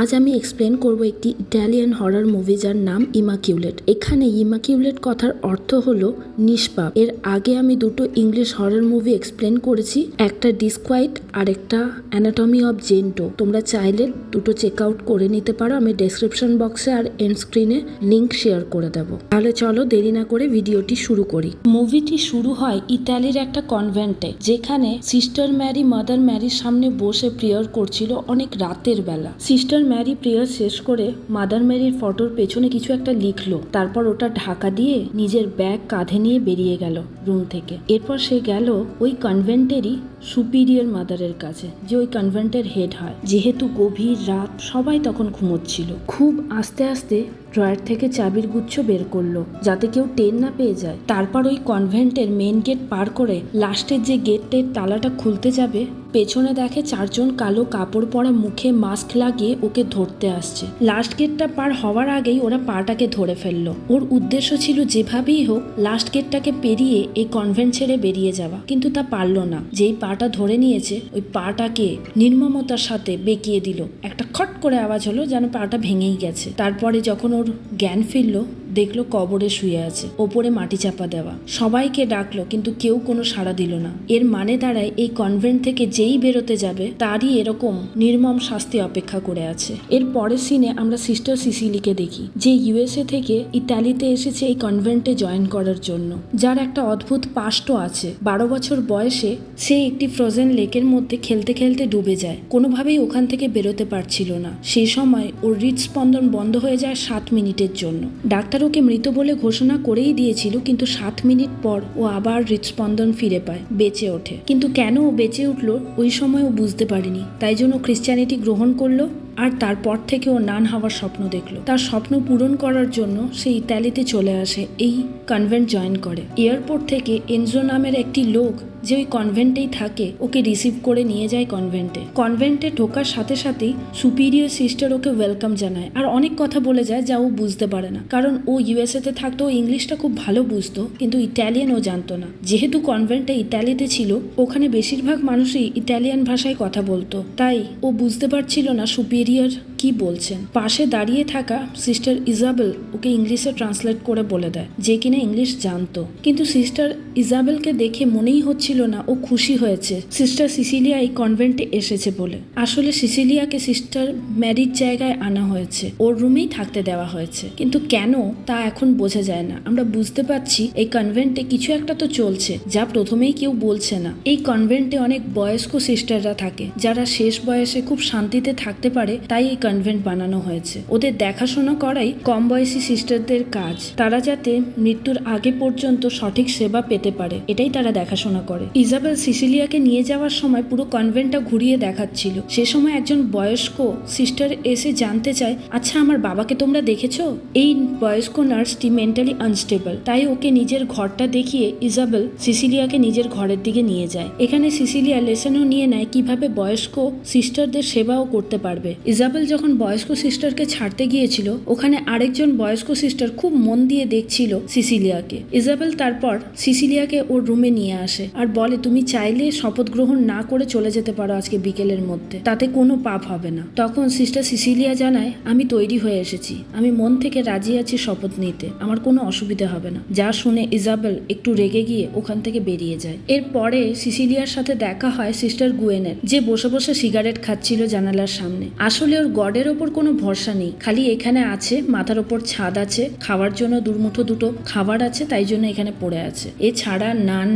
আজ আমি এক্সপ্লেন করব একটি ইটালিয়ান হরর মুভি যার নাম ইমাকিউলেট এখানে ইমাকিউলেট কথার অর্থ হলো নিষ্পাপ। এর আগে আমি দুটো ইংলিশ হরর মুভি এক্সপ্লেন করেছি, একটা ডিসকোয়াইট আর একটা অ্যানাটমি অফ জেন্টো তোমরা চাইলে দুটো চেক আউট করে নিতে পারো, আমি ডেসক্রিপশন বক্সে আর এন্ড স্ক্রিনে লিঙ্ক শেয়ার করে দেবো। তাহলে চলো দেরি না করে ভিডিওটি শুরু করি। মুভিটি শুরু হয় ইতালির একটা কনভেন্টে যেখানে সিস্টার ম্যারি মাদার ম্যারির সামনে বসে প্রেয়ার করছিল অনেক রাতের বেলা। সিস্টার ম্যারি প্রেয়ার শেষ করে মাদার ম্যারির ফটোর পেছনে কিছু একটা লিখলো। তারপর ওটা ঢাকা দিয়ে নিজের ব্যাগ কাঁধে নিয়ে বেরিয়ে গেল রুম থেকে। এরপর সে গেল ওই কনভেন্টেরই সুপিরিয়র মাদারের কাছে, যে ওই কনভেন্টের হেড হয়। যেহেতু গভীর রাত, সবাই তখন ঘুমোচ্ছিল। খুব আস্তে আস্তে ড্রয়ার থেকে চাবির গুচ্ছ বের করল, যাতে কেউ টেন না পেয়ে যায়। তারপর ওই কনভেন্টের মেন গেট পার করে লাস্টের যে গেটের তালাটা খুলতে যাবে, পেছনে দেখে চারজন কালো কাপড় পরা মুখে মাস্ক লাগিয়ে ওকে ধরতে আসছে। লাস্ট গেটটা পার হওয়ার আগেই ওরা পাটাকে ধরে ফেলল। ওর উদ্দেশ্য ছিল যেভাবেই হোক লাস্ট গেটটাকে পেরিয়ে এই কনভেন্ট ছেড়ে বেরিয়ে যাওয়া, কিন্তু তা পারল না। যেই পাটা ধরে নিয়েছে, ওই পাটাকে নির্মমতার সাথে বেঁকিয়ে দিল। একটা খট করে আওয়াজ হলো যেন পাটা ভেঙেই গেছে। তারপরে যখন জ্ঞান ফিরলো। দেখল কবরে শুয়ে আছে, ওপরে মাটি চাপা দেওয়া। সবাইকে ডাকলো, কিন্তু কেউ কোনো সাড়া দিল না। এর মানে দাঁড়ায়, এই কনভেন্ট থেকে যেই বেরোতে যাবে, তারই এরকম নির্মম শাস্তি অপেক্ষা করে আছে। এর পরের সিনে আমরা সিস্টার সিসিলিকে দেখি, যে ইউএসএ থেকে ইতালিতে এসেছে এই কনভেন্টে জয়েন করার জন্য। যার একটা অদ্ভুত পাস্টও আছে। বারো বছর বয়সে সে একটি ফ্রোজেন লেকের মধ্যে খেলতে খেলতে ডুবে যায়। কোনোভাবেই ওখান থেকে বেরোতে পারছিল না। সেই সময় ওর হৃদস্পন্দন বন্ধ হয়ে যায় সাত মিনিটের জন্য। ডাক্তার ওকে মৃত বলে ঘোষণা করেই দিয়েছিল, কিন্তু সাত মিনিট পর ও আবার হৃদস্পন্দন ফিরে পায়, বেঁচে ওঠে। কিন্তু কেন ও বেঁচে উঠল, ওই সময় ও বুঝতে পারেনি। তাই জন্য খ্রিস্টানিটি গ্রহণ করল আর তারপর থেকে ও নান হওয়ার স্বপ্ন দেখল। তার স্বপ্ন পূরণ করার জন্য সে ইতালিতে চলে আসে, এই কনভেন্ট জয়েন করে। এয়ারপোর্ট থেকে এনজো নামের একটি লোক যে ওই কনভেন্টেই থাকে, ওকে রিসিভ করে নিয়ে যায় কনভেন্টে কনভেন্টে ঢোকার সাথে সাথেই সুপিরিয়র সিস্টার ওকে ওয়েলকাম জানায়। আর অনেক কথা বলে যায় যা ও বুঝতে পারে না। কারণ ও ইউএসএতে থাকতো, ও ইংলিশটা খুব ভালো বুঝতো, কিন্তু ইটালিয়ান ও জানতো না। যেহেতু কনভেন্টে ইতালিতে ছিল, ওখানে বেশিরভাগ মানুষই ইতালিয়ান ভাষায় কথা বলতো। তাই ও বুঝতে পারছিল না সুপিরিয়র ইন্টেরিয়ার কি বলছেন? পাশে দাঁড়িয়ে থাকা সিস্টার ইজাবেল ওকে ইংলিশে ট্রান্সলেট করে বলে দেয়, যে কিনা ইংলিশ জানতো। কিন্তু সিস্টার ইজাবেলকে দেখে মনেই হচ্ছিল না, ও খুশি হয়েছে। সিস্টার সিসিলিয়া এই কনভেন্টে এসেছে বলে। আসলে সিসিলিয়াকে সিস্টার ম্যারির জায়গায় আনা হয়েছে, ওর রুমেই থাকতে দেওয়া হয়েছে। কিন্তু কেন তা এখন বোঝা যায় না। আমরা বুঝতে পারছি, এই কনভেন্টে কিছু একটা তো চলছে, যা প্রথমেই কেউ বলছে না। এই কনভেন্টে অনেক বয়স্ক সিস্টাররা থাকে, যারা শেষ বয়সে খুব শান্তিতে থাকতে পারে, তাই এই কনভেন্ট বানানো হয়েছে। ওদের দেখাশোনা করাই কম বয়সী সিস্টারদের কাজ। তারা যাতে মৃত্যুর আগে পর্যন্ত সঠিক সেবা পেতে পারে, এটাই তারা দেখাশোনা করে। ইজাবেল সিসিলিয়াকে নিয়ে যাওয়ার সময় পুরো কনভেন্টটা ঘুরিয়ে দেখাচ্ছিল। সে সময় একজন বয়স্ক সিস্টার এসে জানতে চায় আচ্ছা আমার বাবাকে তোমরা দেখেছ? এই বয়স্ক নার্সটি মেন্টালি আনস্টেবল তাই ওকে নিজের ঘরটা দেখিয়ে ইজাবেল সিসিলিয়াকে নিজের ঘরের দিকে নিয়ে যায়। এখানে সিসিলিয়া লেসনও নিয়ে নেয় কীভাবে বয়স্ক সিস্টারদের সেবাও করতে পারবে। ইজাবেল যখন বয়স্ক সিস্টারকে ছাড়তে গিয়েছিল, ওখানে আরেকজন বয়স্ক সিস্টার খুব মন দিয়ে দেখছিল সিসিলিয়াকে। ইজাবেল তারপর সিসিলিয়াকে ওর রুমে নিয়ে আসে আর বলে, তুমি চাইলে শপথ গ্রহণ না করে চলে যেতে পারো আজকে বিকেলের মধ্যে। তাতে কোনো পাপ হবে না। তখন সিস্টার সিসিলিয়া জানায়, আমি তৈরি হয়ে এসেছি। আমি মন থেকে রাজি আছি শপথ নিতে। আমার কোনো অসুবিধা হবে না। যা শুনে ইজাবেল একটু রেগে গিয়ে ওখান থেকে বেরিয়ে যায়। এরপরে সিসিলিয়ার সাথে দেখা হয় সিস্টার গুয়েনের, যে বসে বসে সিগারেট খাচ্ছিল জানালার সামনে। আসলে ওর গডের ওপর কোনো ভরসা নেই। খালি এখানে আছে, মাথার ওপর ছাদ আছে, খাওয়ার জন্য দুর্মুঠো দুটো খাবার আছে, তাই জন্য এখানে পড়ে আছে। এছাড়া নান,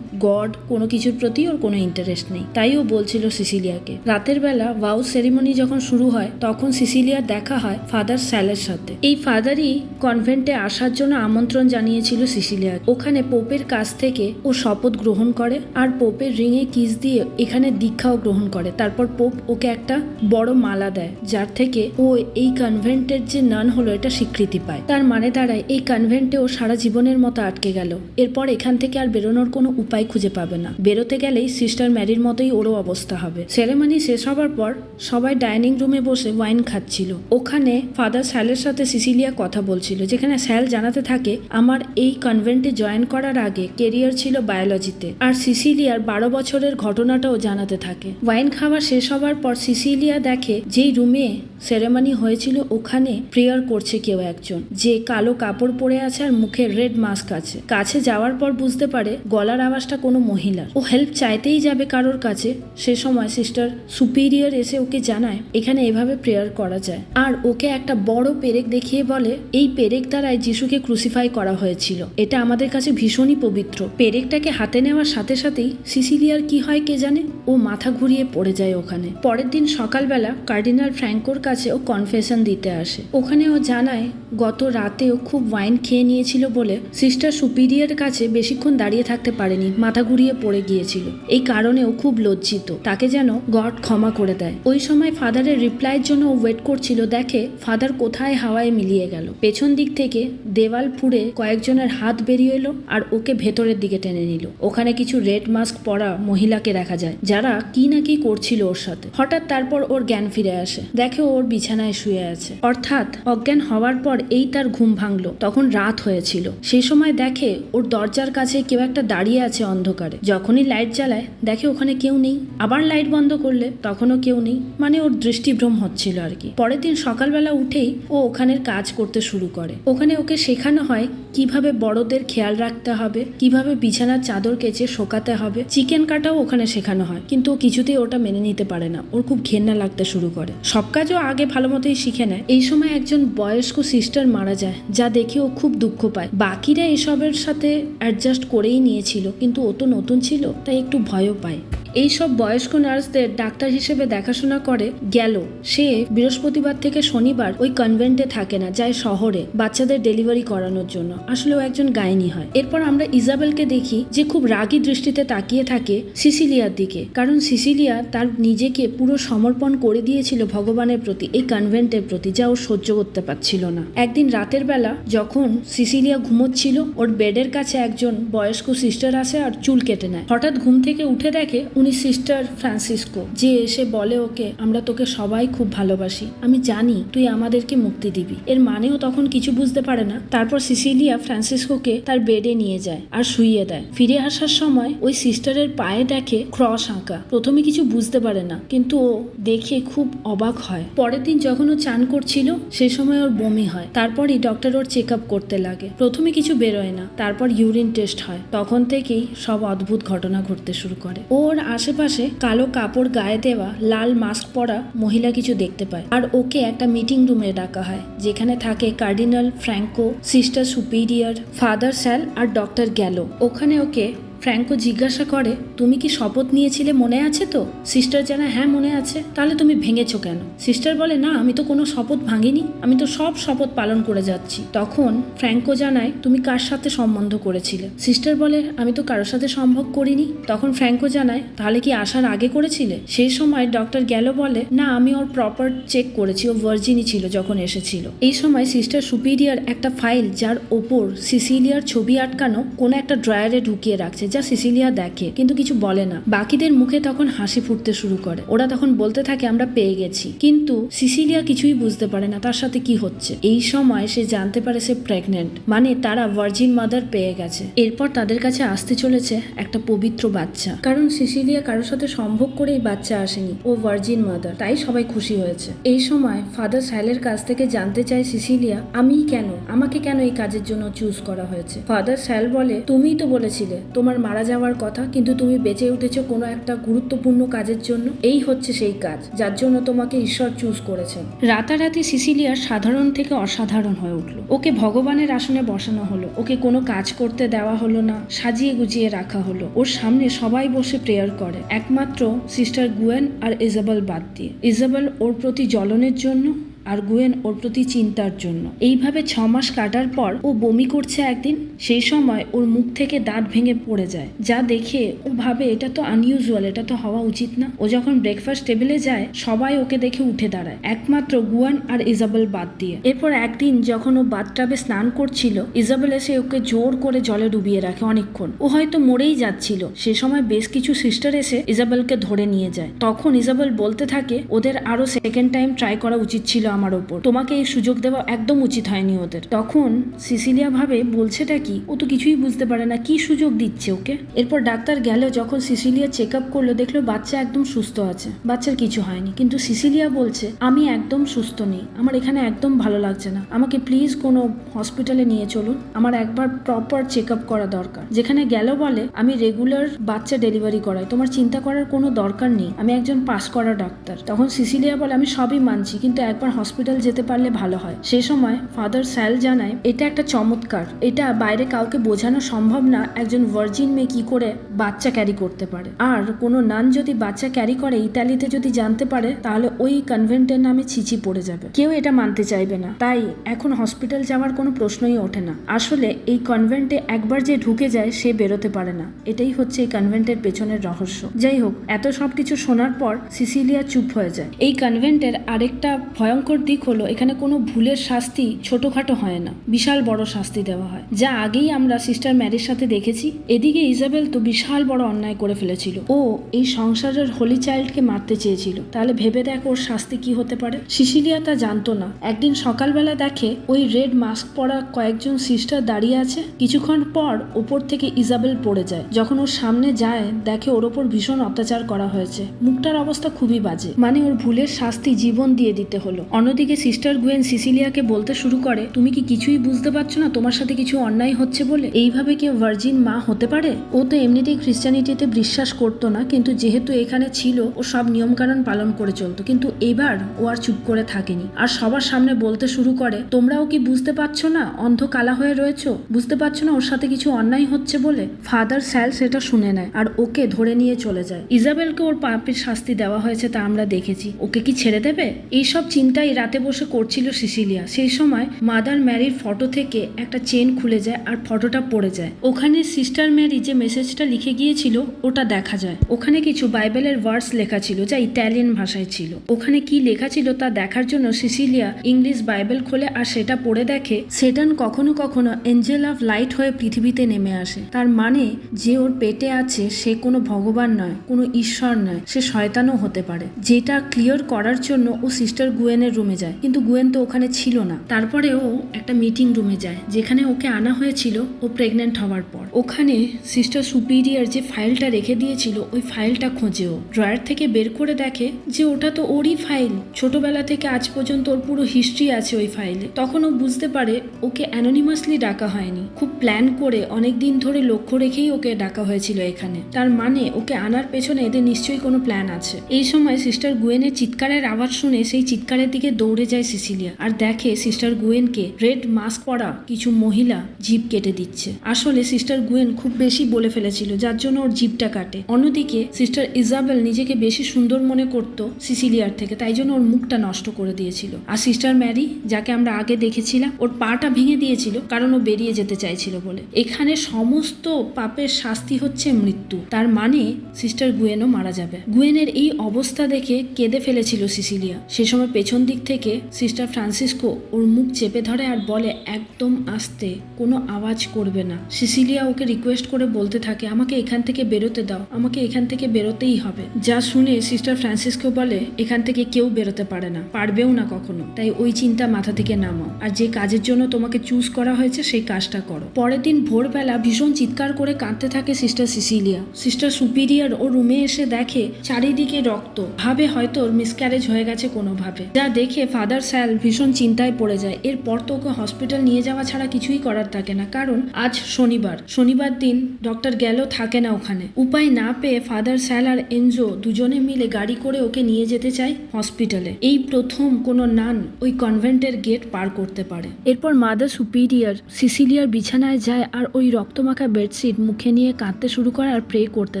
গড, কোনো কিছুর প্রতি ওর কোনো ইন্টারেস্ট নেই। তাই ও বলছিল সিসিলিয়াকে। রাতের বেলা ওয়াউ সেরিমনি যখন শুরু হয়, তখন সিসিলিয়ার দেখা হয় ফাদার স্যালের সাথে। এই ফাদারই কনভেন্টে আসার জন্য আমন্ত্রণ জানিয়েছিল সিসিলিয়া ওখানে পোপের কাছ থেকে ও শপথ গ্রহণ করে আর পোপের রিংয়ে কিস দিয়ে এখানে দীক্ষাও গ্রহণ করে। তারপর পোপ ওকে একটা বড় মালা দেয়, যার থেকে ও এই কনভেন্টের যে নান হলো, এটা স্বীকৃতি পায়। তার মানে দাঁড়ায়, এই কনভেন্টে ও সারা জীবনের মতো আটকে গেল। এরপর এখান থেকে আর বেরোনোর কোনো উপায় খুঁজে পাবে না। বেরোতে গেলেই সিস্টার ম্যারির মতোই ওরও অবস্থা হবে। সেরেমনি শেষ হবার পর সবাই ডাইনিং রুমে বসে ওয়াইন খাচ্ছিল। ওখানে ফাদার স্যালের সাথে সিসিলিয়া কথা বলছিল, যেখানে স্যাল জানাতে থাকে, আমার এই কনভেন্টে জয়েন করার আগে কেরিয়ার ছিল বায়োলজিতে আর সিসিলিয়ার বারো বছরের ঘটনাটাও জানাতে থাকে। ওয়াইন খাওয়া শেষ হবার পর সিসিলিয়া দেখে, যেই রুমে সেরেমনি হয়েছিল, ওখানে প্রেয়ার করছে কেউ একজন। যে কালো কাপড় পরে আছে আর মুখে রেড মাস্ক আছে। কাছে যাওয়ার পর বুঝতে পারে গলার আওয়াজটা কোনো মহিলার। ও হেল্প চাইতেই যাবে কারোর কাছে। সে সময় সিস্টার সুপিরিয়র এসে ওকে জানায়, এখানে এভাবে প্রেয়ার করা যায়। আর ওকে একটা বড় পেরেক দেখিয়ে বলে, এই পেরেক দ্বারাই যিশুকে ক্রুসিফাই করা হয়েছিল। এটা আমাদের কাছে ভীষণই পবিত্র। পেরেকটাকে হাতে নেওয়ার সাথে সাথেই সিসিলিয়ার কি হয় কে জানে? ও মাথা ঘুরিয়ে পড়ে যায় ওখানে। পরের দিন সকালবেলা কার্ডিনাল ফ্র্যাঙ্কোর কাছে ও কনফেশন দিতে আসে। ওখানে ও জানায়, গত রাতে ও খুব ওয়াইন খেয়ে নিয়েছিল বলে সিস্টার সুপিরিয়ার কাছে বেশিক্ষণ দাঁড়িয়ে থাকতে পারেনি, মাথা ঘুরিয়ে পড়ে গিয়েছিল। এই কারণে ও খুব লজ্জিত। তাকে যেন গড ক্ষমা করে দেয়। ওই সময় ফাদারের রিপ্লাইয়ের জন্য ও ওয়েট করছিল, দেখে ফাদার কোথায় হাওয়ায় মিলিয়ে গেল। পেছন দিক থেকে দেওয়াল ফুড়ে কয়েকজনের হাত বেরিয়ে এলো আর ওকে ভেতরের দিকে টেনে নিল। ওখানে কিছু রেড মাস্ক পরা মহিলাকে দেখা যায়, যারা কি না কি করছিল ওর সাথে। হঠাৎ তারপর ওর জ্ঞান ফিরে আসে। দেখে ও ওর বিছানায় শুয়ে আছে। অর্থাৎ অজ্ঞান হওয়ার পর এই তার ঘুম ভাঙলো। তখন রাত হয়েছিল। সেই সময় দেখে ওর দরজার কাছে কেউ একটা দাঁড়িয়ে আছে অন্ধকারে। যখনই লাইট জ্বালায়, দেখে ওখানে কেউ নেই। আবার লাইট বন্ধ করলে তখনও কেউ নেই। মানে ওর দৃষ্টিভ্রম হচ্ছিল আর কি। পরের দিন সকালবেলা উঠেই ও ওখানের কাজ করতে শুরু করে। ওখানে ওকে শেখানো হয় কীভাবে বড়দের খেয়াল রাখতে হবে, কীভাবে বিছানার চাদর কেচে শোকাতে হবে। চিকেন কাটাও ওখানে শেখানো হয়। কিন্তু কিছুতেই ওটা মেনে নিতে পারে না। ওর খুব ঘেন্না লাগতে শুরু করে। সব কাজও আগে ভালো মতোই শিখে নেয়। এই সময় একজন বয়স্ক সিস্টার মারা যায়, যা দেখে ও খুব দুঃখ পায়। বাকিরা এসবের সাথে অ্যাডজাস্ট করেই নিয়েছিল, কিন্তু ও তো নতুন ছিল, তাই একটু ভয়ও পায়। এই সব বয়স্ক নার্সদের ডাক্তার হিসেবে দেখাশোনা করে গেল। সে বৃহস্পতিবার থেকে শনিবার ওই কনভেন্টে থাকে না, যায় শহরে বাচ্চাদের ডেলিভারি করানোর জন্য। আসলে ও একজন গাইনি হয়। এরপর আমরা ইজাবেলকে দেখি যে খুব রাগী দৃষ্টিতে তাকিয়ে থাকে সিসিলিয়ার দিকে। কারণ সিসিলিয়া তার নিজেকে পুরো সমর্পণ করে দিয়েছিল ভগবানের প্রতি, এই কনভেন্টের প্রতি, যা ও সহ্য করতে পারছিল না। একদিন রাতের বেলা যখন সিসিলিয়া ঘুমোচ্ছিল, ওর বেডের কাছে একজন বয়স্ক সিস্টার আসে আর চুল কেটে নেয়। হঠাৎ ঘুম থেকে উঠে দেখে উনি সিস্টার ফ্রান্সিসকো যে এসে বলে ওকে, আমরা তোকে সবাই খুব ভালোবাসি। আমি জানি তুই আমাদেরকে মুক্তি দিবি। এর মানেও তখন কিছু বুঝতে পারে না। তারপর সিসিলিয়া ফ্রান্সিসকোকে তার বেডে নিয়ে যায় আর শুইয়ে দেয়। ফিরে আসার সময় ওই সিস্টারের পায়ে দেখে ক্রস আঁকা। প্রথমে কিছু বুঝতে পারে না, কিন্তু ও দেখে খুব অবাক হয়। পরের দিন যখন ও চান করছিল, সে সময় ওর বমি হয়। তারপরই ডক্টর ওর চেক আপ করতে লাগে। প্রথমে কিছু বেরোয় না, তারপর ইউরিন টেস্ট হয়। তখন থেকেই সব অদ্ভুত ঘটনা ঘটতে শুরু করে। ওর আশেপাশে কালো কাপড় গায়ে দেওয়া লাল মাস্ক পরা মহিলা কিছু দেখতে পায়। আর ওকে একটা মিটিং রুমে ডাকা হয়, যেখানে থাকে cardinal Franco, sister superior, father Sal আর ডক্টর গ্যালো। ওখানে ওকে ফ্র্যাঙ্কো জিজ্ঞাসা করে, তুমি কি শপথ নিয়েছিলে মনে আছে তো? সিস্টার জানা হ্যাঁ মনে আছে। তাহলে তুমি ভেঙেছো কেন? সিস্টার বলে, না, আমি তো কোনো শপথ ভাঙিনি। আমি তো সব শপথ পালন করে যাচ্ছি। তখন ফ্র্যাঙ্কো জানায়, তুমি কার সাথে সম্বন্ধ করেছিলে? সিস্টার বলে, আমি তো কারোর সাথে সম্ভব করিনি। তখন ফ্র্যাঙ্কো জানায়, তাহলে কি আসার আগে করেছিলে? সেই সময় ডক্টর গেল বলে, না, আমি ওর প্রপার চেক করেছি, ও ভার্জিনই ছিল যখন এসেছিল। এই সময় সিস্টার সুপিরিয়ার একটা ফাইল, যার ওপর সিসিলিয়ার ছবি আটকানো, কোনো একটা ড্রয়ারে ঢুকিয়ে রাখছে যা সিসিলিয়া দেখে, কিন্তু কিছু বলে না। বাকিদের মুখে তখন হাসি ফুটতে শুরু করে। ওরা তখন বলতে থাকে, আমরা পেয়ে গেছি। কিন্তু সিসিলিয়া কিছুই বুঝতে পারে না, তার সাথে কি হচ্ছে? এই সময় সে জানতে পারে সে প্রেগনেন্ট মানে তারা ভার্জিন মাদার পেয়ে গেছে। এরপর তাদের কাছে আসতে চলেছে একটা পবিত্র বাচ্চা। কারণ সিসিলিয়া কারোর সাথে সম্ভব করেই বাচ্চা আসেনি, ও ভার্জিন মাদার তাই সবাই খুশি হয়েছে। এই সময় ফাদার স্যালের কাছ থেকে জানতে চায় সিসিলিয়া আমি কেন? আমাকে কেন এই কাজের জন্য চুজ করা হয়েছে? ফাদার স্যাল বলে, তুমিই তো বলেছিলে, তোমার মারা যাওয়ার কথা, কিন্তু তুমি বেঁচে উঠেছো কোনো একটা গুরুত্বপূর্ণ কাজের জন্য। এই হচ্ছে সেই কাজ, যার জন্য তোমাকে ঈশ্বর চুজ করেছেন। রাতারাতি সিসিলিয়ার সাধারণ থেকে অসাধারণ হয়ে উঠল। ওকে ভগবানের আসনে বসানো হলো, ওকে কোনো কাজ করতে দেওয়া হলো না, সাজিয়ে গুজিয়ে রাখা হলো। ওর সামনে সবাই বসে প্রেয়ার করে, একমাত্র সিস্টার গুয়েন আর ইজাবেল বাদ দিয়ে। ইজাবেল ওর প্রতি জ্বলনের জন্য আর গুয়েন ওর প্রতি চিন্তার জন্য। এইভাবে ছ মাস কাটার পর ও বমি করছে একদিন, সেই সময় ওর মুখ থেকে দাঁত ভেঙে পড়ে যায়। যা দেখে ও ভাবে, এটা তো আনইউজুয়াল এটা তো হওয়া উচিত না। ও যখন ব্রেকফাস্ট টেবিলে যায়, সবাই ওকে দেখে উঠে দাঁড়ায়। একমাত্র গুয়ান আর ইজাবেল বাদ দিয়ে। এরপর একদিন যখন ও বাথটাবে স্নান করছিল, ইজাবেল এসে ওকে জোর করে জলে ডুবিয়ে রাখে অনেকক্ষণ। ও হয়তো মরেই যাচ্ছিল। সে সময় বেশ কিছু সিস্টার এসে ইজাবেলকে ধরে নিয়ে যায়। তখন ইজাবেল বলতে থাকে, ওদের আরও সেকেন্ড টাইম ট্রাই করা উচিত ছিল আমার ওপর। তোমাকে এই সুযোগ দেওয়া একদম উচিত হয়নি ওদের। তখন সিসিলিয়া ভাবে, বলছেটা কি? ও তো কিছুই বুঝতে পারে না, কি সুযোগ দিচ্ছে ওকে? এরপর ডাক্তার গেল, যখন সিসিলিয়া চেক আপ করল, দেখল বাচ্চা একদম সুস্থ আছে। বাচ্চার কিছু হয়নি। কিন্তু সিসিলিয়া বলছে, আমি একদম সুস্থ নেই। আমার এখানে একদম ভালো লাগছে না। আমাকে প্লিজ কোনো হসপিটালে নিয়ে চলুন। আমার একবার প্রপার চেক আপ করা দরকার। যেখানে গেল বলে, আমি রেগুলার বাচ্চা ডেলিভারি করাই। তোমার চিন্তা করার কোনো দরকার নেই। আমি একজন পাস করা ডাক্তার। তখন সিসিলিয়া বলে, আমি সবই মানছি, কিন্তু একবার হসপিটাল যেতে পারলে ভালো হয়। সে সময় ফাদার স্যাল জানায়, এটা একটা চমৎকার। এটা বাইরে কাউকে বোঝানো সম্ভব না, একজন ভার্জিন মেয়ে কি করে বাচ্চা ক্যারি করতে পারে। আর কোনো নান যদি বাচ্চা ক্যারি করে ইতালিতে যদি জানতে পারে, তাহলে ওই কনভেন্টের নামে ছিচি পড়ে যাবে। কেউ এটা মানতে চাইবে না। তাই এখন হসপিটাল যাওয়ার কোনো প্রশ্নই ওঠে না। আসলে এই কনভেন্টে একবার যে ঢুকে যায়, সে বেরোতে পারে না। এটাই হচ্ছে এই কনভেন্টের পেছনের রহস্য। যাই হোক, এত সব কিছু শোনার পর সিসিলিয়া চুপ হয়ে যায়। এই কনভেন্টের আরেকটা ভয়ঙ্কর দিক হলো, এখানে কোনো ভুলের শাস্তি ছোটখাটো হয় না। বিশাল বড় শাস্তি দেওয়া হয়। যা আগেই আমরা সিস্টার ম্যারির সাথে দেখেছি। এদিকে ইজাবেল তো বিশাল বড় অন্যায় করে ফেলেছিল। ও এই সংসারের হোলি চাইল্ডকে মারতে চেয়েছিল। তাহলে ভেবে দেখ ওর শাস্তি কি হতে পারে? সিসিলিয়া তা জানতো না। একদিন সকালবেলা দেখে ওই রেড মাস্ক পরা কয়েকজন সিস্টার দাঁড়িয়ে আছে। কিছুক্ষণ পর ওপর থেকে ইজাবেল পড়ে যায়। যখন ওর সামনে যায়, দেখে ওর ওপর ভীষণ অত্যাচার করা হয়েছে। মুখটার অবস্থা খুবই বাজে। মানে ওর ভুলের শাস্তি জীবন দিয়ে দিতে হলো। অন্যদিকে সিস্টার গুয়েন সিসিলিয়াকে বলতে শুরু করে, তুমি কি কিছুই বুঝতে পারছ না তোমার সাথে কিছু অন্যায় হচ্ছে বলে? এইভাবে কি ভার্জিন মা হতে পারে? ও তো এমনিতেই খ্রিস্টানিটিতে বিশ্বাস করতো না, কিন্তু যেহেতু এখানে ছিল, ও সব নিয়মকানুন পালন করে চলতো। কিন্তু এবার ও আর চুপ করে থাকেনি। আর সবার সামনে বলতে শুরু করে, তোমরাও কি বুঝতে পারছ না? অন্ধ কালা হয়ে রয়েছো? বুঝতে পারছ না ওর সাথে কিছু অন্যায় হচ্ছে বলে? ফাদার স্যাল সেটা শুনে নেয় আর ওকে ধরে নিয়ে চলে যায়। ইজাবেলকে ওর পাপের শাস্তি দেওয়া হয়েছে তা আমরা দেখেছি। ওকে কি ছেড়ে দেবে? এইসব চিন্তাই রাতে বসে করছিল সিসিলিয়া। সেই সময় মাদার ম্যারির ফটো থেকে একটা চেন খুলে যায় আর ফটোটা পড়ে যায়। ওখানে সিস্টার ম্যারি যে মেসেজটা লিখে গিয়েছিল, ওটা দেখা যায়। ওখানে কিছু বাইবেলের ওয়ার্ডস লেখা ছিল, যা ইতালিয়ান ভাষায় ছিল। ওখানে কি লেখা ছিল তা দেখার জন্য সিসিলিয়া ইংলিশ বাইবেল খোলে আর সেটা পড়ে দেখে সেটান কখনো কখনো এঞ্জেল অফ লাইট হয়ে পৃথিবীতে নেমে আসে। তার মানে যে ওর পেটে আছে, সে কোনো ভগবান নয়, কোনো ঈশ্বর নয়, সে শয়তানও হতে পারে। যেটা ক্লিয়ার করার জন্য ও সিস্টার গুয়েনের রুমে যায়। কিন্তু গুয়েন তো ওখানে ছিল না। তারপরে ও একটা মিটিং রুমে যায়, যেখানে ওকে আনা হয়েছিল ও প্রেগনেন্ট হওয়ার পর। ওখানে সিস্টার সুপিরিয়ার যে ফাইলটা রেখে দিয়েছিল, ওই ফাইলটা খোঁজে ও। ড্রয়ার থেকে বের করে দেখে যে ওটা তো ওরই ফাইল ছোটবেলা থেকে আজ পর্যন্ত ওর পুরো হিস্ট্রি আছে ওই ফাইলে তখন ও বুঝতে পারে ওকে অ্যানোনিমাসলি ডাকা হয়নি। খুব প্ল্যান করে অনেক দিন ধরে লক্ষ্য রেখেই ওকে ডাকা হয়েছিল এখানে। তার মানে ওকে আনার পেছনে এদের নিশ্চয়ই কোনো প্ল্যান আছে। এই সময় সিস্টার গুয়েনের চিৎকারের আওয়াজ শুনে সেই চিৎকারের দিকে দৌড়ে যায় সিসিলিয়া আর দেখে সিস্টার গুয়েনকে রেড মাস্ক পরা কিছু মহিলা জিপ কেটে দিচ্ছে। আসলে সিস্টার গুয়েন খুব বেশি বলে ফেলেছিল, যার জন্য ওর জিপটা কাটে। অন্যদিকে সিস্টার ইজাবেল নিজেকে বেশি সুন্দর মনে করত সিসিলিয়ার থেকে, তাই জন্য ওর মুখটা নষ্ট করে দিয়েছিল। আর সিস্টার ম্যারি, যাকে আমরা আগে দেখেছিলাম, ওর পাটা ভেঙে দিয়েছিল, কারণ ও বেরিয়ে যেতে চাইছিল বলে। এখানে সমস্ত পাপের শাস্তি হচ্ছে মৃত্যু, তার মানে সিস্টার গুয়েনও মারা যাবে। গুয়েনের এই অবস্থা দেখে কেঁদে ফেলেছিল সিসিলিয়া। সে সময় পেছন দিক থেকে সিস্টার ফ্রান্সিসকো ওর মুখ চেপে ধরে আর বলে, একদম আস্তে, কোনো আওয়াজ করবে না। সিসিলিয়া ওকে রিকোয়েস্ট করে বলতে থাকে, আমাকে এখান থেকে বেরোতে দাও, আমাকে এখান থেকে বেরোতেই হবে। যা শুনে সিস্টার ফ্রান্সিসকো বলে, এখান থেকে কেউ বেরোতে পারে না, পারবেও না কখনো। তাই ওই চিন্তা মাথা থেকে নামাও। আর যে কাজের জন্য তোমাকে চুজ করা হয়েছে, সেই কাজটা করো। পরের দিন ভোরবেলা ভীষণ চিৎকার করে কাঁদতে থাকে সিস্টার সিসিলিয়া। সিস্টার সুপিরিয়ার ও রুমে এসে দেখে, চারিদিকে রক্ত। ভাবে হয়তো ওর মিসক্যারেজ হয়ে গেছে কোনোভাবে। যা দেখে ফাদার স্যাল ভীষণ চিন্তায় পড়ে যায়। এরপর তো ওকে হসপিটাল নিয়ে যাওয়া ছাড়া কিছুই করার থাকে না। কারণ আজ শনিবার। শনিবার দিন ডক্টর গেল থাকে না ওখানে। উপায় না পেয়ে ফাদার স্যাল আর এনজো দুজনে মিলে গাড়ি করে ওকে নিয়ে যেতে চায় হসপিটালে এই প্রথম কোনো নান ওই কনভেন্টের গেট পার করতে পারে। এরপর মাদার সুপিরিয়ার সিসিলিয়ার বিছানায় যায় আর ওই রক্তমাখা বেডশিট মুখে নিয়ে কাঁদতে শুরু করে আর প্রে করতে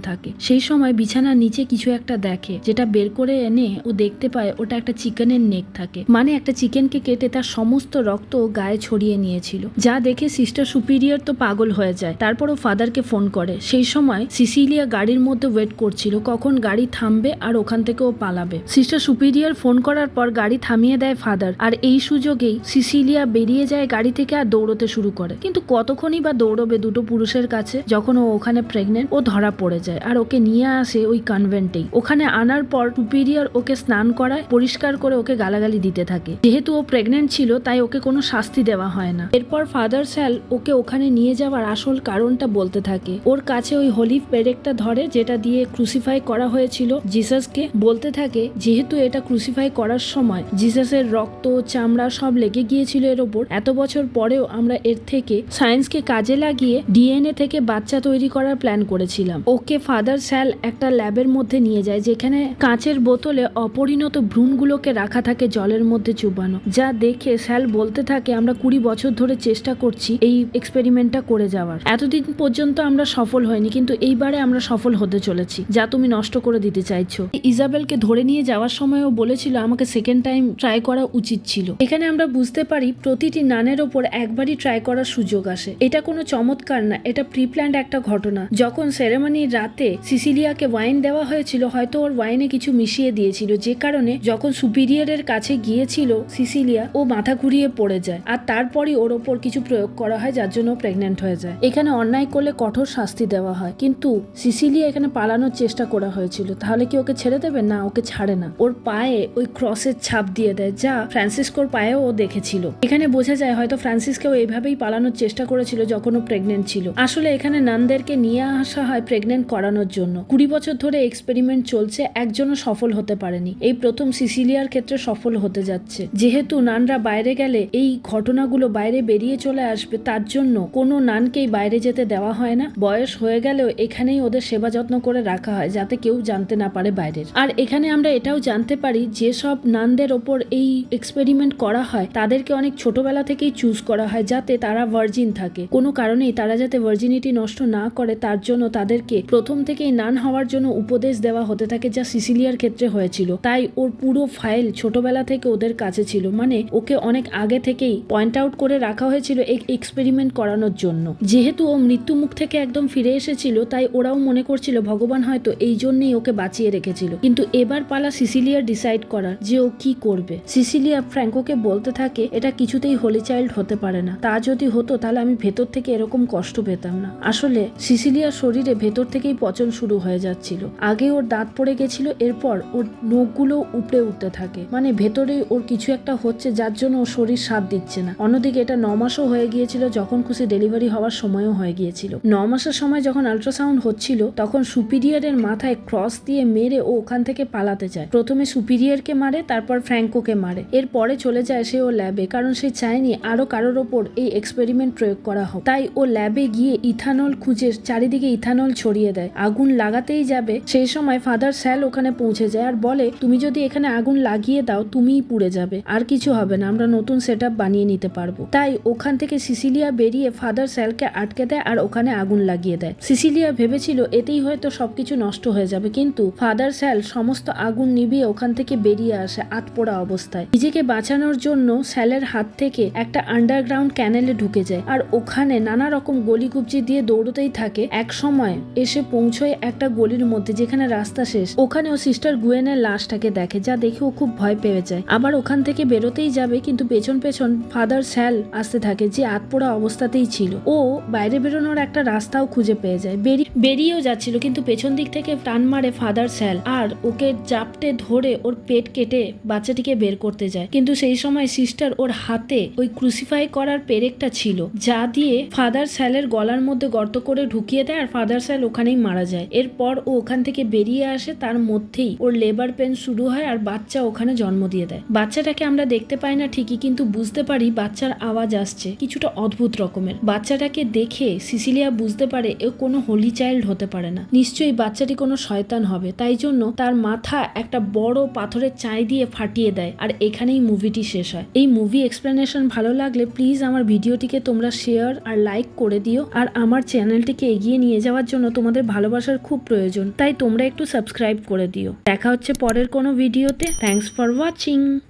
থাকে। সেই সময় বিছানার নিচে কিছু একটা দেখে। যেটা বের করে এনে ও দেখতে পায় ওটা একটা চিকেনের নেক থাকে। মানে একটা চিকেনকে কেটে তার সমস্ত রক্ত গায়ে ছড়িয়ে নিয়েছিল। যা দেখে সিস্টার সুপিরিয়র তো পাগল হয়ে যায়। তারপর ও ফাদারকে ফোন করে। সেই সময় সিসিলিয়া গাড়ির মধ্যে ওয়েট করছিল। কখন গাড়ি থামবে আর ওখান থেকে ও পালাবে। সিস্টার সুপিরিয়র ফোন করার পর গাড়ি থামিয়ে দেয় ফাদার। আর এই সুযোগেই সিসিলিয়া বেরিয়ে যায় গাড়ি থেকে আর দৌড়তে শুরু করে। কিন্তু কতক্ষণই বা দৌড়বে দুটো পুরুষের কাছে, যখন ও ওখানে প্রেগনেন্ট ও ধরা পড়ে যায়। আর ওকে নিয়ে আসে ওই কনভেন্টেই ওখানে আনার পর সুপিরিয়র ওকে স্নান করায়, পরিষ্কার করে ওকে গালাগালি গালাগালি দিতে থাকে। যেহেতু ও প্রেগনেন্ট ছিল, তাই ওকে কোনো শাস্তি দেওয়া হয় না। এরপর ফাদার স্যাল ওকে ওখানে নিয়ে যাওয়ার আসল কারণটা বলতে থাকে। ওর কাছে ওই হোলিভ পেরেকটা ধরে, যেটা দিয়ে ক্রুসিফাই করা হয়েছিল জিসাসকে বলতে থাকে, যেহেতু এটা ক্রুসিফাই করার সময় জিসাসের রক্ত, চামড়া সব লেগে গিয়েছিল এর ওপর, এত বছর পরেও আমরা এর থেকে সায়েন্সকে কাজে লাগিয়ে ডিএনএ থেকে বাচ্চা তৈরি করার প্ল্যান করেছিলাম। ওকে ফাদার স্যাল একটা ল্যাবের মধ্যে নিয়ে যায়, যেখানে কাঁচের বোতলে অপরিণত ভ্রূণগুলোকে রাখা থাকে জলের মধ্যে চুবানো। যা দেখে স্যাল বলতে থাকে, আমরা কুড়ি বছর ধরে চেষ্টা করছি এই এক্সপেরিমেন্টটা করে যাওয়ার। এতদিন পর্যন্ত আমরা সফল হয়নি, কিন্তু এইবারে আমরা সফল হতে চলেছি, যা তুমি নষ্ট করে দিতে চাইছো। ইজাবেলকে ধরে নিয়ে যাওয়ার সময়ও বলেছিল, আমাকে সেকেন্ড টাইম ট্রাই করা উচিত ছিল। এখানে আমরা বুঝতে পারি, প্রতিটি নানের ওপর একবারই ট্রাই করার সুযোগ আসে। এটা কোনো চমৎকার না, এটা প্রি প্ল্যান্ড একটা ঘটনা। যখন সেরেমনির রাতে সিসিলিয়াকে ওয়াইন দেওয়া হয়েছিল, হয়তো ওর ওয়াইনে কিছু মিশিয়ে দিয়েছিল, যে কারণে যখন সুপিরিয়রের কাছে গিয়েছিল সিসিলিয়া ও মাথা ঘুরিয়ে পড়ে যায় আর তারপরই ওর ওপর কিছু প্রয়োগ করা হয় যার জন্য প্রেগনেন্ট হয়ে যায়। এখানে অন্যায় করলে কঠোর শাস্তি দেওয়া হয়। কিন্তু সিসিলিয়া এখানে পালানোর চেষ্টা করা হয়েছিল। তাহলে কি ওকে ছেড়ে দেবে? না, ওকে ছাড়ে না। ওর পায়ে ওই ক্রসের ছাপ দিয়ে দেয় যা ফ্রান্সিসকোর পায়েও ও দেখেছিল। এখানে বোঝা যায় হয়তো ফ্রান্সিসকেও এইভাবেই পালানোর চেষ্টা করেছিল যখন ও প্রেগনেন্ট ছিল। আসলে এখানে নানদেরকে নিয়ে আসা হয় প্রেগনেন্ট করানোর জন্য। কুড়ি বছর ধরে এক্সপেরিমেন্ট চলছে, একজনও সফল হতে পারেনি। এই প্রথম সিসিলিয়ার ক্ষেত্রে সফল হতে যাচ্ছে। যেহেতু নানরা বাইরে গেলে এই ঘটনাগুলো বাইরে বেরিয়ে চলে আসবে, তার জন্য কোনো নানকেই বাইরে যেতে দেওয়া হয় না। বয়স হয়ে গেলেও এখানেই ওদের সেবা যত্ন করে রাখা হয়, যাতে কেউ জানতে না পারে বাইরের। আর এখানে আমরা এটাও জানতে পারি, যেসব নানদের ওপর এই এক্সপেরিমেন্ট করা হয়, তাদেরকে অনেক ছোটবেলা থেকেই চুজ করা হয়, যাতে তারা ভার্জিন থাকে। কোনো কারণেই তারা যাতে ভার্জিনিটি নষ্ট না করে, তার জন্য তাদেরকে প্রথম থেকেই নান হওয়ার জন্য উপদেশ দেওয়া হতে থাকে, যা সিসিলিয়ার ক্ষেত্রে হয়েছিল। তাই ওর পুরো ফাইল ছোটবেলা থেকে ওদের কাছে ছিল। মানে ওকে অনেক আগে থেকেই পয়েন্ট আউট করে রাখা হয়েছিল এই এক্সপেরিমেন্ট করানোর জন্য। যেহেতু ও মৃত্যু মুখ থেকে একদম ফিরে এসেছিল, তাই ওরাও মনে করছিল ভগবান হয়তো এই জন্যই ওকে বাঁচিয়ে রেখেছিল। কিন্তু এবার পালা সিসিলিয়া ডিসাইড করার যে ও কি করবে। সিসিলিয়া ফ্র্যাঙ্কোকে বলতে থাকে, এটা কিছুতেই হোলি চাইল্ড হতে পারে না। তা যদি হতো, তাহলে আমি ভেতর থেকে এরকম কষ্ট পেতাম না। আসলে সিসিলিয়ার শরীরে ভেতর থেকেই পচন শুরু হয়ে যাচ্ছিল। আগে ওর দাঁত পড়ে গেছিল, এরপর ওর নখগুলো উপড়ে উঠতে থাকে। মানে ভেতরে ওর কিছু একটা হচ্ছে, যার জন্য ওর শরীর সাথ দিচ্ছে না। অন্যদিকে এটা ন মাসও হয়ে গিয়েছিল, যখন খুশি ডেলিভারি হওয়ার সময়ও হয়ে গিয়েছিল। ন মাসের সময় যখন আল্ট্রাসাউন্ড হচ্ছিল, তখন সুপিরিয়রের মাথায় ক্রস দিয়ে মেরে ও ওখান থেকে পালাতে চায় প্রথমে সুপিরিয়রকে মারে, তারপর ফ্র্যাঙ্কোকে মারে। এরপরে চলে যায় সে ও ল্যাবে, কারণ সে চায়নি আরও কারোর ওপর এই এক্সপেরিমেন্ট প্রয়োগ করা হোক। তাই ও ল্যাবে গিয়ে ইথানল খুঁজে, চারিদিকে ইথানল ছড়িয়ে দেয়। আগুন লাগাতেই যাবে, সেই সময় ফাদার স্যাল ওখানে পৌঁছে যায় আর বলে, তুমি যদি এখানে আগুন লাগিয়ে দাও তুমিই পুড়ে যাবে। আর কিছু হবে না, আমরা নতুন সেট বানিয়ে নিতে পারব। তাই ওখান থেকে সিসিলিয়া বেরিয়ে ফাদার স্যালকে আটকে দেয় আর ওখানে আগুন লাগিয়ে দেয়। সিসিলিয়া ভেবেছিল এতেই হয়তো সবকিছু নষ্ট হয়ে যাবে, কিন্তু ফাদার স্যাল সমস্ত আগুন নিভিয়ে ওখান থেকে বেরিয়ে আসে আতপোড়া অবস্থায়। নিজেকে বাঁচানোর জন্য স্যালের হাত থেকে একটা আন্ডারগ্রাউন্ড ক্যানেলে ঢুকে যায় আর ওখানে নানা রকম গলিগুবজি দিয়ে দৌড়তেই থাকে। এক সময় এসে পৌঁছয় একটা গলির মধ্যে যেখানে রাস্তা শেষ। ওখানে ও সিস্টার গুয়েনের লাশটাকে দেখে, যা দেখে ও খুব ভয় পেয়ে যায়। আবার ওখান থেকে বেরোতেই যাবে, কিন্তু পেছন পেছন ফাদার স্যাল আসতে থাকে যে আতপোড়া অবস্থাতেই ছিল। ও বাইরে বেরোনোর একটা রাস্তাও খুঁজে পেয়ে যায়। বেরি- বেরিয়েও যাচ্ছিল, কিন্তু পেছন দিক থেকে টান মারে ফাদার স্যাল আর ওকে জাপটে ধরে ওর পেট কেটে বাচ্চাটিকে বের করতে যায়। কিন্তু সেই সময় সিস্টার ওর হাতে ওই ক্রুসিফাই করার পেরেকটা ছিল, যা দিয়ে ফাদার স্যালের গলার মধ্যে গর্ত করে ঢুকিয়ে দেয় আর ফাদার স্যাল ওখানেই মারা যায়। এরপর ও ওখান থেকে বেরিয়ে আসে, তার মধ্যেই ওর লেবার পেন শুরু হয় আর বাচ্চা ওখানে জন্ম দিয়ে দেয়। বাচ্চাটাকে আমরা দেখতে পাই না ঠিকই, কিন্তু বুঝতে পারি বাচ্চার আওয়াজ আসছে, কিছুটা অদ্ভুত রকমের। বাচ্চাটাকে দেখে সিসিলিয়া বুঝতে পারে এ কোনো হোলি চাইল্ড হতে পারে না। নিশ্চয়ই বাচ্চাটি কোনো শয়তান হবে, তাই জন্য তার মাথা একটা বড় পাথরের চাই দিয়ে ফাটিয়ে দেয়, আর এখানেই মুভিটি শেষ হয়। এই মুভি এক্সপ্লেনেশন ভালো লাগলে প্লিজ আমার ভিডিওটিকে তোমরা শেয়ার আর লাইক করে দিও, আর আমার চ্যানেলটিকে এগিয়ে নিয়ে যাওয়ার জন্য তোমাদের ভালোবাসার খুব প্রয়োজন, তাই তোমরা একটু সাবস্ক্রাইব করে দিও। দেখা হচ্ছে পরের কোনো ভিডিওতে থ্যাঙ্কস ফর ওয়াচিং 金